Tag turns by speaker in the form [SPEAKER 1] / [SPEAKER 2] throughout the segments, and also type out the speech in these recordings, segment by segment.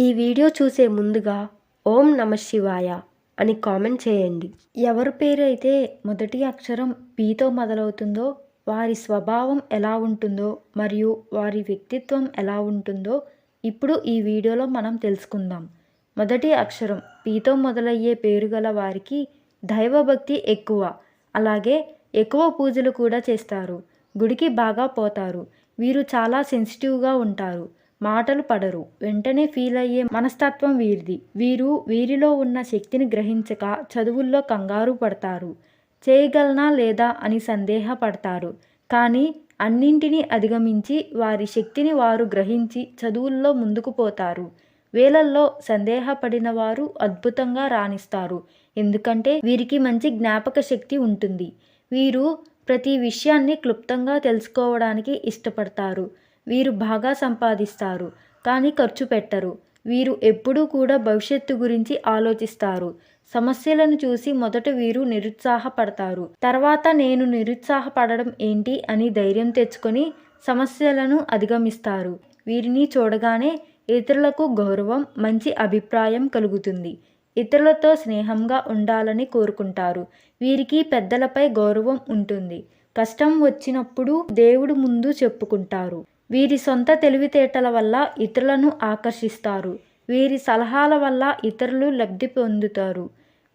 [SPEAKER 1] ఈ వీడియో చూసే ముందుగా ఓం నమ శివాయ అని కామెంట్ చేయండి. ఎవరి పేరు అయితే మొదటి అక్షరం పీతో మొదలవుతుందో వారి స్వభావం ఎలా ఉంటుందో మరియు వారి వ్యక్తిత్వం ఎలా ఉంటుందో ఇప్పుడు ఈ వీడియోలో మనం తెలుసుకుందాం. మొదటి అక్షరం పీతో మొదలయ్యే పేరు గల వారికి దైవభక్తి ఎక్కువ. అలాగే ఎక్కువ పూజలు కూడా చేస్తారు. గుడికి బాగా పోతారు. వీరు చాలా సెన్సిటివ్గా ఉంటారు. మాటలు పడరు. వెంటనే ఫీల్ అయ్యే మనస్తత్వం వీరిది. వీరు వీరిలో ఉన్న శక్తిని గ్రహించక చదువుల్లో కంగారు పడతారు. చేయగలనా లేదా అని సందేహపడతారు. కానీ అన్నింటినీ అధిగమించి వారి శక్తిని వారు గ్రహించి చదువుల్లో ముందుకు పోతారు. వేలల్లో సందేహపడిన వారు అద్భుతంగా రాణిస్తారు. ఎందుకంటే వీరికి మంచి జ్ఞాపక శక్తి ఉంటుంది. వీరు ప్రతి విషయాన్ని క్లుప్తంగా తెలుసుకోవడానికి ఇష్టపడతారు. వీరు బాగా సంపాదిస్తారు కానీ ఖర్చు పెట్టరు. వీరు ఎప్పుడూ కూడా భవిష్యత్తు గురించి ఆలోచిస్తారు. సమస్యలను చూసి మొదట వీరు నిరుత్సాహపడతారు. తర్వాత నేను నిరుత్సాహపడడం ఏంటి అని ధైర్యం తెచ్చుకొని సమస్యలను అధిగమిస్తారు. వీరిని చూడగానే ఇతరులకు గౌరవం మంచి అభిప్రాయం కలుగుతుంది. ఇతరులతో స్నేహంగా ఉండాలని కోరుకుంటారు. వీరికి పెద్దలపై గౌరవం ఉంటుంది. కష్టం వచ్చినప్పుడు దేవుడు ముందు చెప్పుకుంటారు. వీరి సొంత తెలివితేటల వల్ల ఇతరులను ఆకర్షిస్తారు. వీరి సలహాల వల్ల ఇతరులు లబ్ధి పొందుతారు.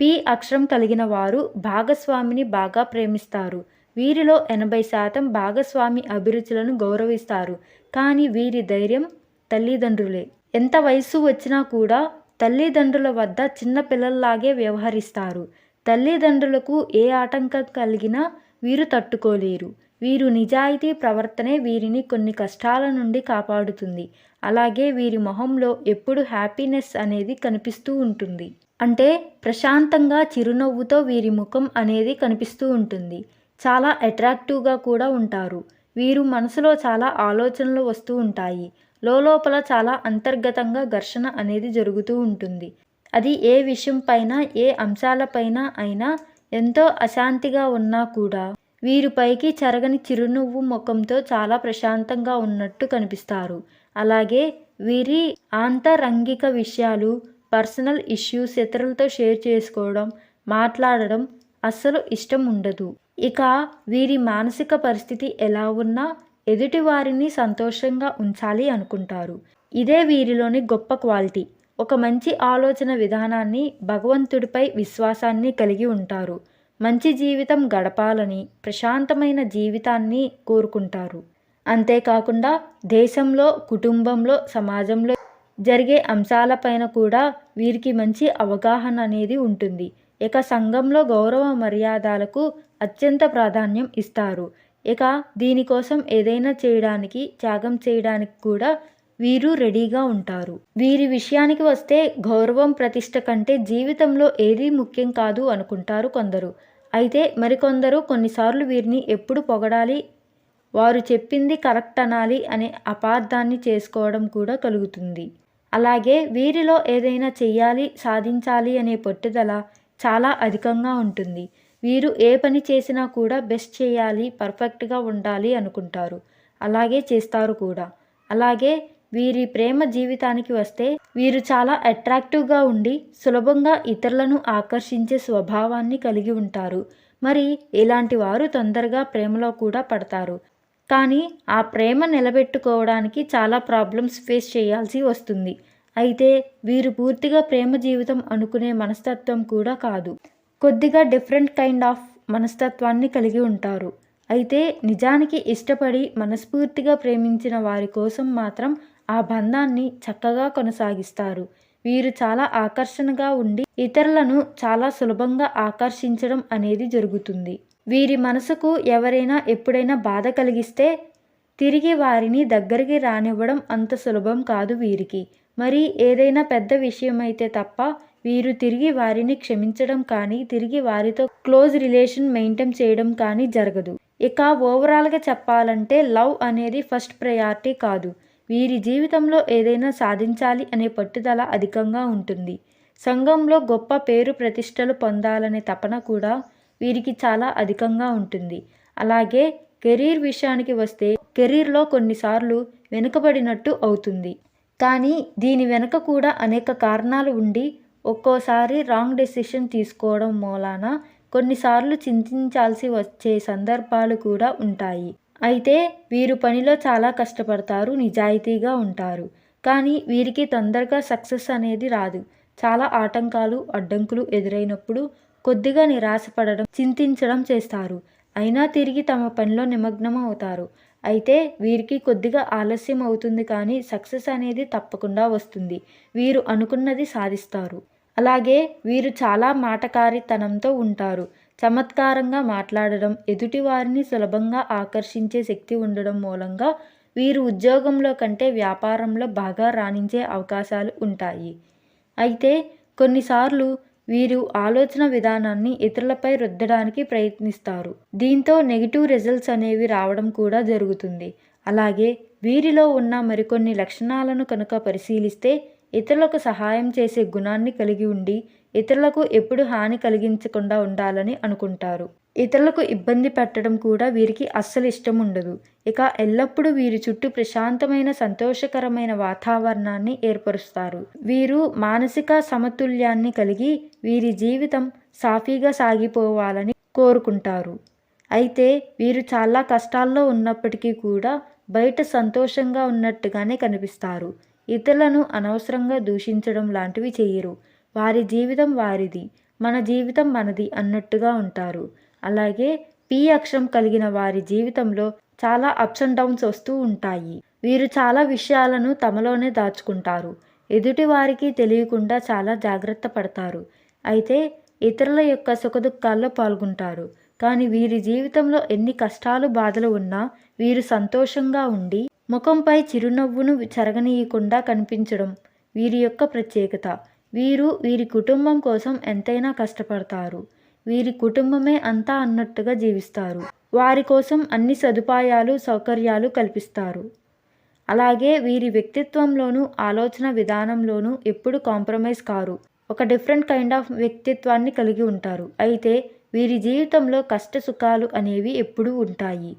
[SPEAKER 1] పి. అక్షరం కలిగిన వారు భాగస్వామిని బాగా ప్రేమిస్తారు. వీరిలో ఎనభై శాతం భాగస్వామి అభిరుచులను గౌరవిస్తారు. కానీ వీరి ధైర్యం తల్లిదండ్రులే. ఎంత వయసు వచ్చినా కూడా తల్లిదండ్రుల వద్ద చిన్న పిల్లల్లాగే వ్యవహరిస్తారు. తల్లిదండ్రులకు ఏ ఆటంకం కలిగినా వీరు తట్టుకోలేరు. వీరు నిజాయితీ ప్రవర్తనే వీరిని కొన్ని కష్టాల నుండి కాపాడుతుంది. అలాగే వీరి మొహంలో ఎప్పుడు హ్యాపీనెస్ అనేది కనిపిస్తూ ఉంటుంది. అంటే ప్రశాంతంగా చిరునవ్వుతో వీరి ముఖం అనేది కనిపిస్తూ ఉంటుంది. చాలా అట్రాక్టివ్గా కూడా ఉంటారు. వీరు మనసులో చాలా ఆలోచనలు వస్తూ ఉంటాయి. లోపల చాలా అంతర్గతంగా ఘర్షణ అనేది జరుగుతూ ఉంటుంది. అది ఏ విషయం పైన ఏ అంశాలపైన అయినా ఎంతో అశాంతిగా ఉన్నా కూడా వీరు పైకి చెరగని చిరునవ్వు ముఖంతో చాలా ప్రశాంతంగా ఉన్నట్టు కనిపిస్తారు. అలాగే వీరి ఆంతరంగిక విషయాలు పర్సనల్ ఇష్యూస్ ఇతరులతో షేర్ చేసుకోవడం మాట్లాడడం అస్సలు ఇష్టం ఉండదు. ఇక వీరి మానసిక పరిస్థితి ఎలా ఉన్నా ఎదుటి వారిని సంతోషంగా ఉంచాలి అనుకుంటారు. ఇదే వీరిలోని గొప్ప క్వాలిటీ. ఒక మంచి ఆలోచన విధానాన్ని భగవంతుడిపై విశ్వాసాన్ని కలిగి ఉంటారు. మంచి జీవితం గడపాలని ప్రశాంతమైన జీవితాన్ని కోరుకుంటారు. అంతేకాకుండా దేశంలో కుటుంబంలో సమాజంలో జరిగే అంశాలపైన కూడా వీరికి మంచి అవగాహన అనేది ఉంటుంది. ఇక సంఘంలో గౌరవ మర్యాదలకు అత్యంత ప్రాధాన్యం ఇస్తారు. ఇక దీనికోసం ఏదైనా చేయడానికి త్యాగం చేయడానికి కూడా వీరు రెడీగా ఉంటారు. వీరి విషయానికి వస్తే గౌరవం ప్రతిష్ట కంటే జీవితంలో ఏదీ ముఖ్యం కాదు అనుకుంటారు కొందరు. అయితే మరికొందరు కొన్నిసార్లు వీరిని ఎప్పుడు పొగడాలి వారు చెప్పింది కరెక్ట్ అనాలి అనే అపార్థాన్ని చేసుకోవడం కూడా కలుగుతుంది. అలాగే వీరిలో ఏదైనా చెయ్యాలి సాధించాలి అనే పట్టుదల చాలా అధికంగా ఉంటుంది. వీరు ఏ పని చేసినా కూడా బెస్ట్ చేయాలి పర్ఫెక్ట్గా ఉండాలి అనుకుంటారు. అలాగే చేస్తారు కూడా. అలాగే వీరి ప్రేమ జీవితానికి వస్తే వీరు చాలా అట్రాక్టివ్గా ఉండి సులభంగా ఇతరులను ఆకర్షించే స్వభావాన్ని కలిగి ఉంటారు. మరి ఇలాంటి వారు తొందరగా ప్రేమలో కూడా పడతారు. కానీ ఆ ప్రేమ నిలబెట్టుకోవడానికి చాలా ప్రాబ్లమ్స్ ఫేస్ చేయాల్సి వస్తుంది. అయితే వీరు పూర్తిగా ప్రేమ జీవితం అనుకునే మనస్తత్వం కూడా కాదు. కొద్దిగా డిఫరెంట్ కైండ్ ఆఫ్ మనస్తత్వాన్ని కలిగి ఉంటారు. అయితే నిజానికి ఇష్టపడి మనస్ఫూర్తిగా ప్రేమించిన వారి కోసం మాత్రం ఆ బంధాన్ని చక్కగా కొనసాగిస్తారు. వీరు చాలా ఆకర్షణగా ఉండి ఇతరులను చాలా సులభంగా ఆకర్షించడం అనేది జరుగుతుంది. వీరి మనసుకు ఎవరైనా ఎప్పుడైనా బాధ కలిగిస్తే తిరిగి వారిని దగ్గరికి రానివ్వడం అంత సులభం కాదు వీరికి. మరి ఏదైనా పెద్ద విషయమైతే తప్ప వీరు తిరిగి వారిని క్షమించడం కానీ తిరిగి వారితో క్లోజ్ రిలేషన్ మెయింటైన్ చేయడం కానీ జరగదు. ఇక ఓవరాల్గా చెప్పాలంటే లవ్ అనేది ఫస్ట్ ప్రయారిటీ కాదు. వీరి జీవితంలో ఏదైనా సాధించాలి అనే పట్టుదల అధికంగా ఉంటుంది. సంఘంలో గొప్ప పేరు ప్రతిష్టలు పొందాలనే తపన కూడా వీరికి చాలా అధికంగా ఉంటుంది. అలాగే కెరీర్ విషయానికి వస్తే కెరీర్లో కొన్నిసార్లు వెనుకబడినట్టు అవుతుంది. కానీ దీని వెనుక కూడా అనేక కారణాలు ఉండి ఒక్కోసారి రాంగ్ డెసిషన్ తీసుకోవడం మూలాన కొన్నిసార్లు చింతించాల్సి వచ్చే సందర్భాలు కూడా ఉంటాయి. అయితే వీరు పనిలో చాలా కష్టపడతారు నిజాయితీగా ఉంటారు. కానీ వీరికి తొందరగా సక్సెస్ అనేది రాదు. చాలా ఆటంకాలు అడ్డంకులు ఎదురైనప్పుడు కొద్దిగా నిరాశపడడం చింతించడం చేస్తారు. అయినా తిరిగి తమ పనిలో నిమగ్నం అవుతారు. అయితే వీరికి కొద్దిగా ఆలస్యం అవుతుంది కానీ సక్సెస్ అనేది తప్పకుండా వస్తుంది. వీరు అనుకున్నది సాధిస్తారు. అలాగే వీరు చాలా మాటకారితనంతో ఉంటారు. చమత్కారంగా మాట్లాడడం ఎదుటి వారిని సులభంగా ఆకర్షించే శక్తి ఉండడం మూలంగా వీరు ఉద్యోగంలో కంటే వ్యాపారంలో బాగా రాణించే అవకాశాలు ఉంటాయి. అయితే కొన్నిసార్లు వీరు ఆలోచన విధానాన్ని ఇతరులపై రుద్దడానికి ప్రయత్నిస్తారు. దీంతో నెగిటివ్ రిజల్ట్స్ అనేవి రావడం కూడా జరుగుతుంది. అలాగే వీరిలో ఉన్న మరికొన్ని లక్షణాలను కనుక పరిశీలిస్తే ఇతరులకు సహాయం చేసే గుణాన్ని కలిగి ఉండి ఇతరులకు ఎప్పుడు హాని కలిగించకుండా ఉండాలని అనుకుంటారు. ఇతరులకు ఇబ్బంది పెట్టడం కూడా వీరికి అస్సలు ఇష్టం ఉండదు. ఇక ఎల్లప్పుడూ వీరి చుట్టూ ప్రశాంతమైన సంతోషకరమైన వాతావరణాన్ని ఏర్పరుస్తారు. వీరు మానసిక సమతుల్యాన్ని కలిగి వీరి జీవితం సాఫీగా సాగిపోవాలని కోరుకుంటారు. అయితే వీరు చాలా కష్టాల్లో ఉన్నప్పటికీ కూడా బయట సంతోషంగా ఉన్నట్టుగానే కనిపిస్తారు. ఇతరులను అనవసరంగా దూషించడం లాంటివి చేయరు. వారి జీవితం వారిది మన జీవితం మనది అన్నట్టుగా ఉంటారు. అలాగే పి అక్షరం కలిగిన వారి జీవితంలో చాలా అప్స్ అండ్ డౌన్స్ వస్తూ ఉంటాయి. వీరు చాలా విషయాలను తమలోనే దాచుకుంటారు. ఎదుటి వారికి తెలియకుండా చాలా జాగ్రత్త పడతారు. అయితే ఇతరుల యొక్క సుఖదుఖాల్లో పాల్గొంటారు. కానీ వీరి జీవితంలో ఎన్ని కష్టాలు బాధలు ఉన్నా వీరు సంతోషంగా ఉండి ముఖంపై చిరునవ్వును చెరగనీయకుండా కనిపించడం వీరి యొక్క ప్రత్యేకత. వీరు వీరి కుటుంబం కోసం ఎంతైనా కష్టపడతారు. వీరి కుటుంబమే అంతా అన్నట్టుగా జీవిస్తారు. వారి కోసం అన్ని సదుపాయాలు సౌకర్యాలు కల్పిస్తారు. అలాగే వీరి వ్యక్తిత్వంలోనూ ఆలోచన విధానంలోనూ ఎప్పుడు కాంప్రమైజ్ కారు. ఒక డిఫరెంట్ కైండ్ ఆఫ్ వ్యక్తిత్వాన్ని కలిగి ఉంటారు. అయితే వీరి జీవితంలో కష్ట సుఖాలు అనేవి ఎప్పుడూ ఉంటాయి.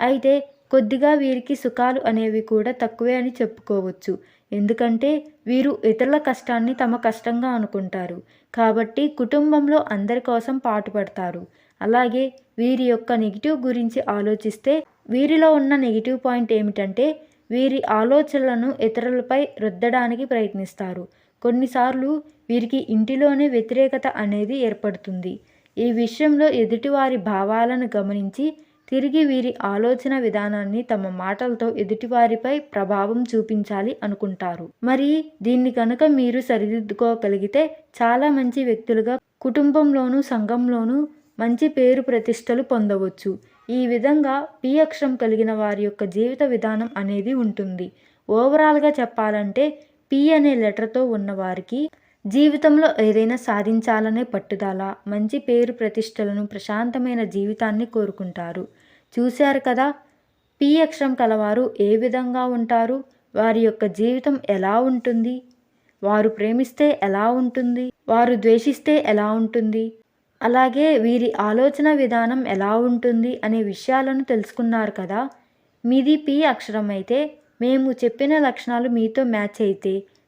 [SPEAKER 1] అయితే కొద్దిగా వీరికి సుఖాలు అనేవి కూడా తక్కువే అని చెప్పుకోవచ్చు. ఎందుకంటే వీరు ఇతరుల కష్టాన్ని తమ కష్టంగా అనుకుంటారు. కాబట్టి కుటుంబంలో అందరి కోసం పాటుపడతారు. అలాగే వీరి యొక్క నెగిటివ్ గురించి ఆలోచిస్తే వీరిలో ఉన్న నెగిటివ్ పాయింట్ ఏమిటంటే వీరి ఆలోచనలను ఇతరులపై రుద్దడానికి ప్రయత్నిస్తారు. కొన్నిసార్లు వీరికి ఇంటిలోనే వ్యతిరేకత అనేది ఏర్పడుతుంది. ఈ విషయంలో ఎదుటివారి భావాలను గమనించి తిరిగి వీరి ఆలోచన విధానాన్ని తమ మాటలతో ఎదుటివారిపై ప్రభావం చూపించాలి అనుకుంటారు. మరి దీన్ని కనుక మీరు సరిదిద్దుకోగలిగితే చాలా మంచి వ్యక్తులుగా కుటుంబంలోనూ సంఘంలోనూ మంచి పేరు ప్రతిష్టలు పొందవచ్చు. ఈ విధంగా పి అక్షరం కలిగిన వారి యొక్క జీవిత విధానం అనేది ఉంటుంది. ఓవరాల్గా చెప్పాలంటే పి అనే లెటర్తో ఉన్నవారికి జీవితంలో ఏదైనా సాధించాలనే పట్టుదల మంచి పేరు ప్రతిష్టలను ప్రశాంతమైన జీవితాన్ని కోరుకుంటారు. చూశారు కదా? పి. అక్షరం కలవారు ఏ విధంగా ఉంటారు? వారి యొక్క జీవితం ఎలా ఉంటుంది? వారు ప్రేమిస్తే ఎలా ఉంటుంది? వారు ద్వేషిస్తే ఎలా ఉంటుంది? అలాగే వీరి ఆలోచన విధానం ఎలా ఉంటుంది అనే విషయాలను తెలుసుకున్నారు కదా? మీది పి అక్షరం అయితే మేము చెప్పిన లక్షణాలు మీతో మ్యాచ్ అయితే